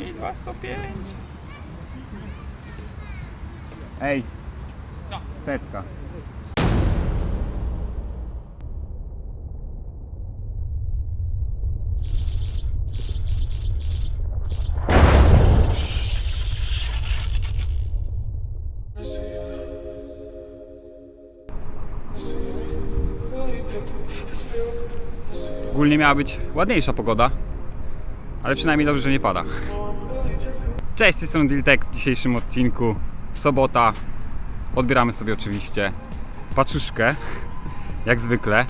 I 205. Ej. Setka. Ogólnie miała być ładniejsza pogoda, ale przynajmniej dobrze, że nie pada. Cześć, jestem Diltek w dzisiejszym odcinku. Sobota. Odbieramy sobie oczywiście paczuszkę, jak zwykle.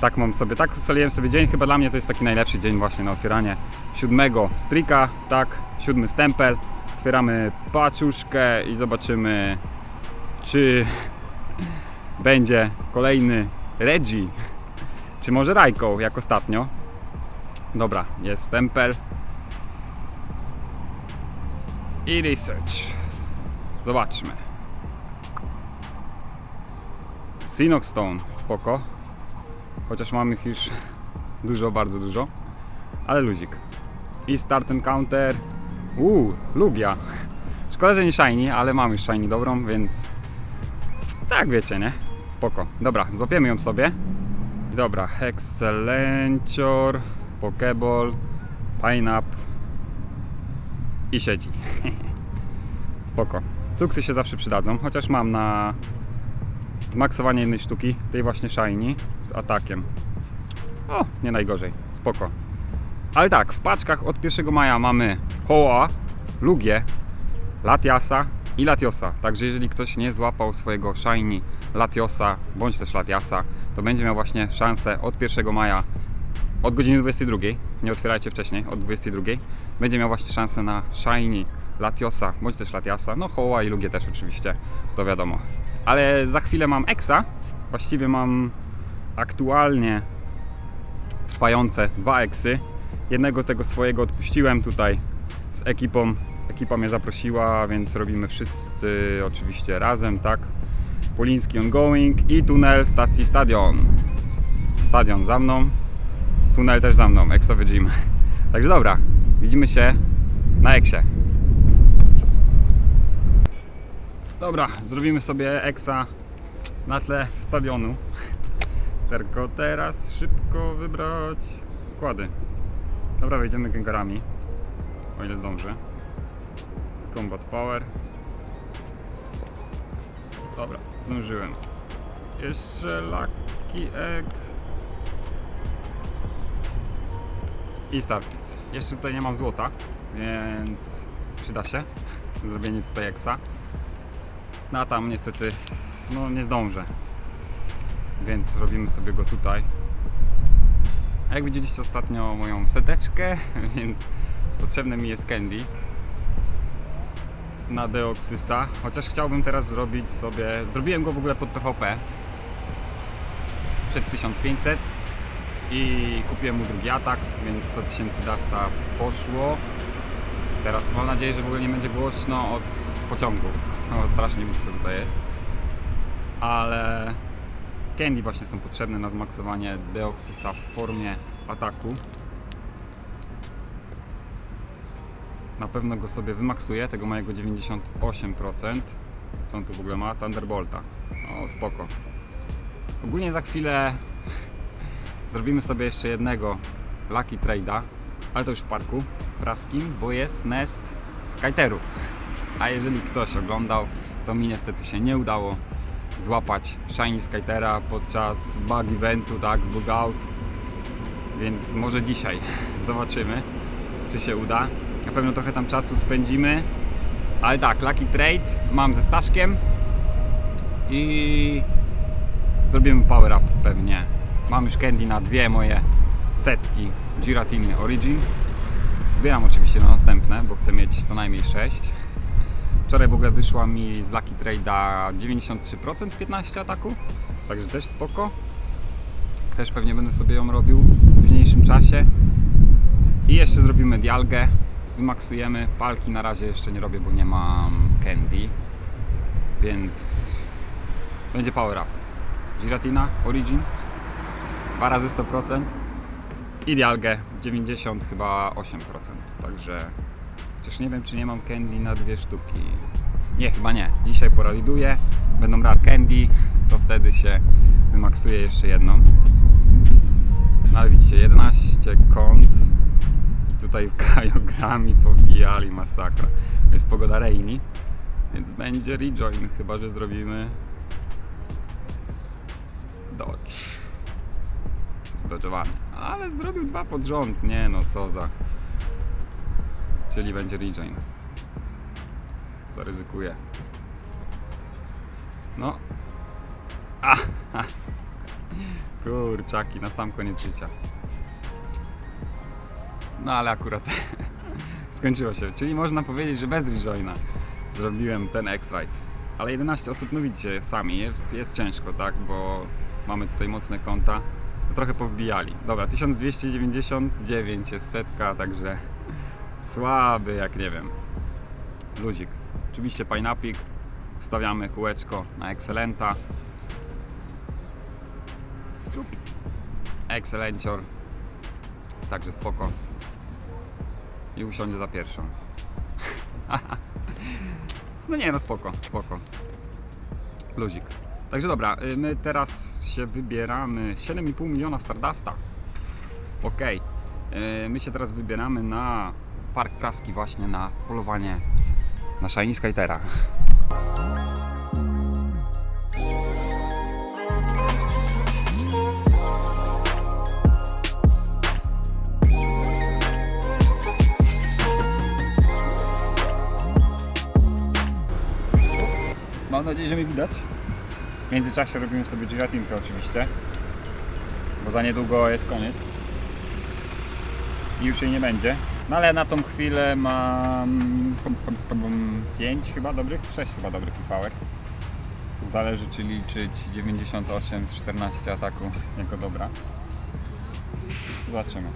Tak mam sobie, tak ustaliłem sobie dzień. Chyba dla mnie to jest taki najlepszy dzień właśnie na otwieranie siódmego strika, tak, siódmy stempel. Otwieramy paczuszkę i zobaczymy, czy będzie kolejny Reggie, czy może Rajką, jak ostatnio. Dobra, jest stempel. I research. Zobaczmy. Sinox Stone, spoko. Chociaż mam ich już dużo, bardzo dużo. Ale luzik. I start and counter. Uuu, Lugia. Szkoda, że nie shiny, ale mam już shiny dobrą, więc tak wiecie, nie? Spoko. Dobra, złapiemy ją sobie. Dobra, Hexelencior, Pokeball, Pineapple i siedzi. Spoko. Cuksy się zawsze przydadzą, chociaż mam na zmaksowanie jednej sztuki, tej właśnie Shiny z atakiem. O, nie najgorzej. Spoko. Ale tak, w paczkach od 1 maja mamy Hoa, Lugię, Latiasa i Latiosa. Także jeżeli ktoś nie złapał swojego Shiny Latiosa bądź też Latiasa, to będzie miał właśnie szansę od 1 maja od godziny 22, nie otwierajcie wcześniej, od 22, będzie miał właśnie szansę na Shiny Latiosa bądź też Latiasa, no Hoła i Lugię też oczywiście, to wiadomo. Ale za chwilę mam Exa, właściwie mam aktualnie trwające dwa Exy. Jednego tego swojego odpuściłem tutaj z ekipą. Ekipa mnie zaprosiła, więc robimy wszyscy oczywiście razem, tak? Poliński ongoing i tunel stacji stadion. Stadion za mną, tunel też za mną, Exowy Gym. Także dobra, widzimy się na Eksie. Dobra, zrobimy sobie Exa na tle stadionu. Tylko teraz szybko wybrać składy. Dobra, wejdziemy gęgarami, o ile zdążę. Combat Power. Dobra, zdążyłem. Jeszcze Lucky Egg. I Starfis. Jeszcze tutaj nie mam złota, więc przyda się zrobienie tutaj Exa. No a tam niestety no nie zdążę. Więc robimy sobie go tutaj. A jak widzieliście ostatnio moją seteczkę, więc potrzebne mi jest candy na Deoxysa. Chociaż chciałbym teraz zrobić sobie. Zrobiłem go w ogóle pod PvP przed 1500 i kupiłem mu drugi atak, więc 100 tysięcy Dasta poszło. Teraz mam nadzieję, że w ogóle nie będzie głośno od pociągów. No, strasznie blisko tutaj jest. Ale candy właśnie są potrzebne na zmaksowanie Deoxysa w formie ataku. Na pewno go sobie wymaksuję, tego mojego 98%. Co on tu w ogóle ma? Thunderbolta. O, spoko. Ogólnie za chwilę zrobimy sobie jeszcze jednego Lucky Trade'a, ale to już w parku praskim, bo jest nest Skyterów. A jeżeli ktoś oglądał, to mi niestety się nie udało złapać Shiny Skytera podczas bug eventu, tak, bug out. Więc może dzisiaj zobaczymy, czy się uda. Na pewno trochę tam czasu spędzimy. Ale tak, Lucky Trade mam ze Staszkiem i zrobimy power up pewnie. Mam już candy na dwie moje setki Giratiny Origin. Zbieram oczywiście na następne, bo chcę mieć co najmniej 6. Wczoraj w ogóle wyszła mi z Lucky Trade'a 93% 15 ataku, także też spoko. Też pewnie będę sobie ją robił w późniejszym czasie. I jeszcze zrobimy dialgę, wymaksujemy. Palki na razie jeszcze nie robię, bo nie mam candy, więc będzie power up. Giratina Origin, dwa razy 100% i dialgę 90 chyba 8%, także Chociaż nie wiem, czy nie mam candy na dwie sztuki. Nie, chyba nie. Dzisiaj poraliduję. Będą rare candy, to wtedy się wymaksuję jeszcze jedną. No ale widzicie, 11 kont i tutaj kajogrami pobijali masakra. Jest pogoda rainy, więc będzie rejoin, chyba że zrobimy dodge. Ale zrobił dwa pod rząd, nie no co za. Czyli będzie rejoin. Zaryzykuję. No. A. Kurczaki, na sam koniec życia. No ale akurat skończyło się. Czyli można powiedzieć, że bez rejoina zrobiłem ten X-Ride. Ale 11 osób, no widzicie sami, jest, jest ciężko, tak? Bo mamy tutaj mocne konta. Trochę powbijali. Dobra, 1299 jest setka, także słaby jak nie wiem. Luzik. Oczywiście Pineapik. Wstawiamy kółeczko na Excelenta. Excelencior. Także spoko. I usiądzie za pierwszą. no nie, no spoko, spoko. Luzik. Także dobra, y, my teraz się wybieramy. 7,5 miliona Stardusta. Okej. Y, My się teraz wybieramy na Park Praski właśnie na polowanie na Shiny Skytera. Mam nadzieję, że mnie widać. W międzyczasie robimy sobie gelatinkę oczywiście, bo za niedługo jest koniec i już jej nie będzie. No ale na tą chwilę mam 5 chyba dobrych, 6 chyba dobrych pipałek. Zależy czy liczyć 98 z 14 ataku jako dobra. Zobaczymy.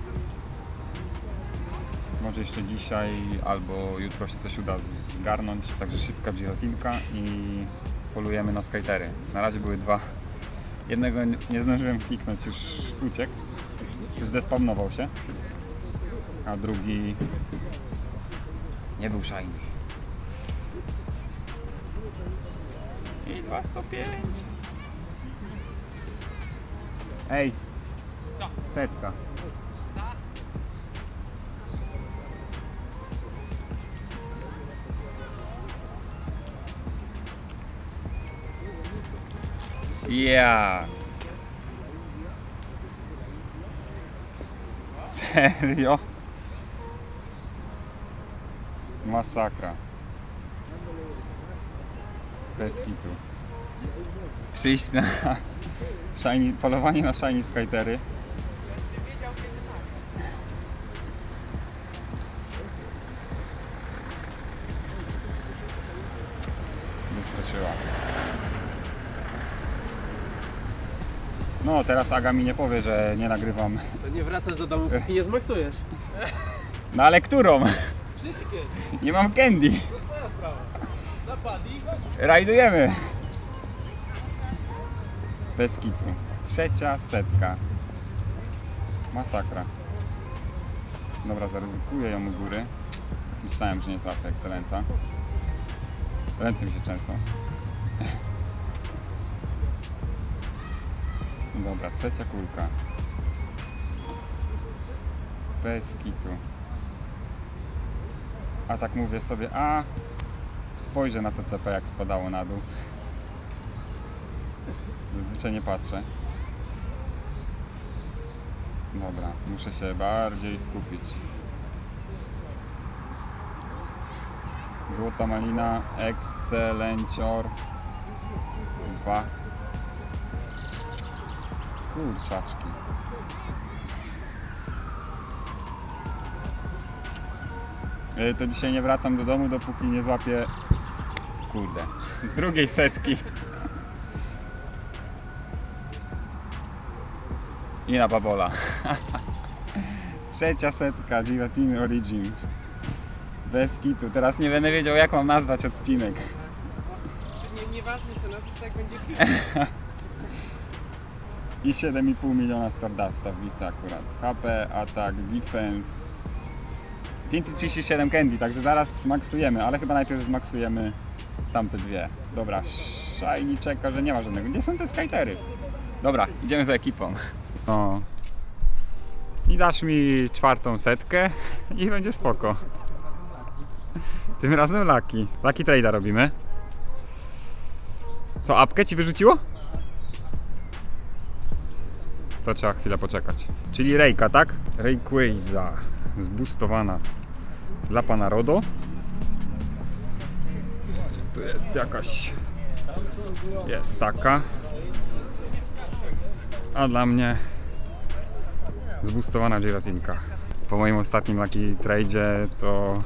Może jeszcze dzisiaj albo jutro się coś uda zgarnąć. Także szybka gelatinka i polujemy na skatery. Na razie były dwa. Jednego nie- zdążyłem kliknąć, już uciekł. Zdespawnował się. A drugi nie był shiny. I 205. Ej! Setka. Ja. Serio? Masakra. Bez kitu. Przyjść na shiny, polowanie na shiny skatery. No, teraz Aga mi nie powie, że nie nagrywam. To nie wracasz do domu, póki nie zmaksujesz. No ale którą? Wszystkie, Nie mam candy. to twoja sprawa. Zapadli i chodzisz. Rajdujemy. Bez kitu. Trzecia setka. Masakra. Dobra, zaryzykuję ją u góry. Myślałem, że nie trafię ekscelenta. Ręce mi się często. Dobra, trzecia kulka. Bez kitu. A tak mówię sobie, a spojrzę na to CP jak spadało na dół. Zazwyczaj nie patrzę. Dobra, muszę się bardziej skupić. Złota malina, Excelencior. Dwa. Kurczaczki. E, To dzisiaj nie wracam do domu, dopóki nie złapię Kurde. Drugiej setki. I na babola. Trzecia setka Giratiny Origin. Bez kitu. Teraz nie będę wiedział jak mam nazwać odcinek. Nie, nieważne co jak będzie. I 7,5 miliona Stardusta wbite akurat. HP, atak, defense. 537 candy, także zaraz zmaksujemy, ale chyba najpierw zmaksujemy tamte dwie. Dobra, Shiny czeka, że nie ma żadnego. Gdzie są te skatery? Dobra, idziemy za ekipą. No. I dasz mi czwartą setkę i będzie spoko. Tym razem Lucky. Lucky Trade'a robimy. Co, apkę ci wyrzuciło? To trzeba chwilę poczekać. Czyli Rejka, tak? Rayquaza. Zbustowana. Dla pana Rodo. Tu jest jakaś... Jest taka. A dla mnie zbustowana gelatinka. Po moim ostatnim Lucky Trade'zie to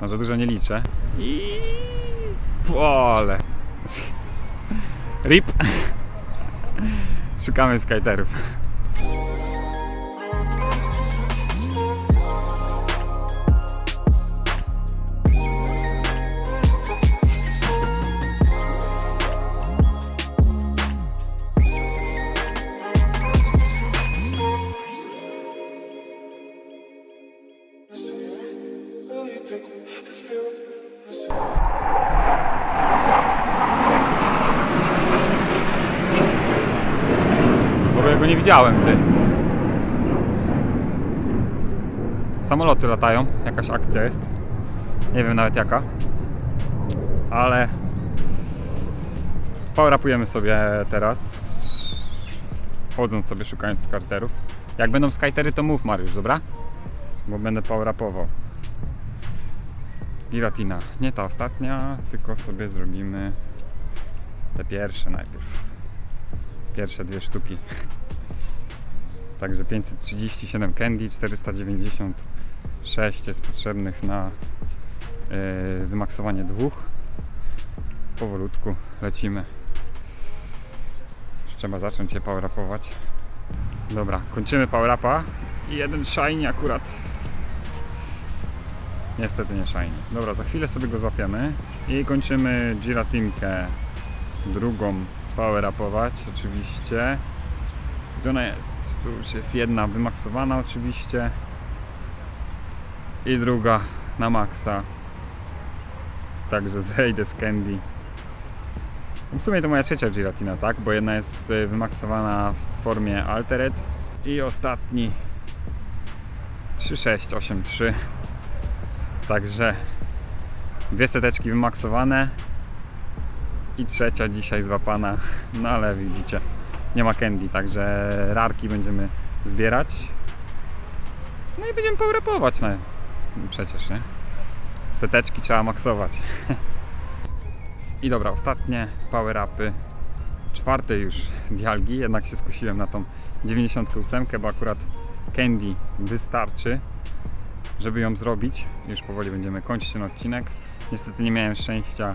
no za dużo nie liczę. I pole. RIP. Szukamy skaterów. Ogóle go nie widziałem, ty. Samoloty latają, jakaś akcja jest. Nie wiem nawet jaka. Ale spałrapujemy sobie teraz. Chodząc sobie szukając skarterów. Jak będą skajtery to mów Mariusz, dobra? Bo będę powerrapował. Giratina. Nie ta ostatnia, tylko sobie zrobimy te pierwsze najpierw pierwsze dwie sztuki. Także 537 candy, 496 jest potrzebnych na yy, wymaksowanie dwóch. Powolutku lecimy. Już trzeba zacząć je power-upować. Dobra, kończymy power-upa i jeden shiny akurat. Niestety nie shiny. Dobra, za chwilę sobie go złapiemy i kończymy giratinkę drugą power-upować oczywiście. Gdzie ona jest? Tu już jest jedna wymaksowana oczywiście. I druga na maksa. Także zejdę z Candy. W sumie to moja trzecia giratina, tak? Bo jedna jest y, wymaksowana w formie Altered i ostatni 3683. Także dwie seteczki wymaksowane i trzecia dzisiaj złapana, no ale widzicie, nie ma candy, także rarki będziemy zbierać. No i będziemy powerrapować, no przecież, nie? Seteczki trzeba maksować. I dobra, ostatnie power-upy. Czwarte już dialgi, jednak się skusiłem na tą 98, bo akurat candy wystarczy, żeby ją zrobić. Już powoli będziemy kończyć ten odcinek. Niestety nie miałem szczęścia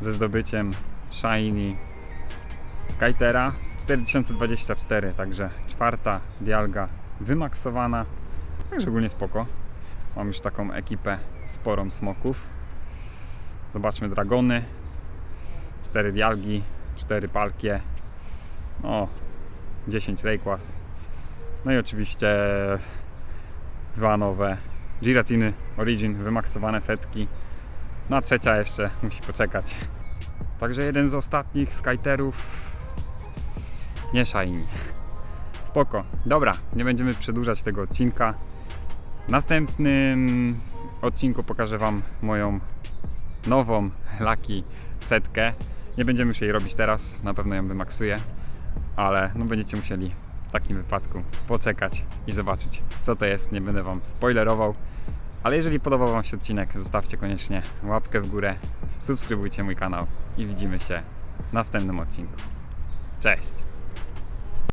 ze zdobyciem Shiny Skytera 4024, także czwarta dialga wymaksowana, także ogólnie spoko. Mam już taką ekipę sporą smoków. Zobaczmy dragony, cztery dialgi, cztery palkie, no 10 Rayquaz, no i oczywiście dwa nowe Giratiny Origin, wymaksowane setki. No a trzecia jeszcze musi poczekać. Także jeden z ostatnich Skyterów nie shiny. Spoko. Dobra, nie będziemy przedłużać tego odcinka. W następnym odcinku pokażę Wam moją nową Lucky setkę. Nie będziemy już jej robić teraz, na pewno ją wymaksuję, ale no będziecie musieli w takim wypadku poczekać i zobaczyć co to jest. Nie będę Wam spoilerował. Ale jeżeli podobał Wam się odcinek, zostawcie koniecznie łapkę w górę, subskrybujcie mój kanał i widzimy się w następnym odcinku. Cześć!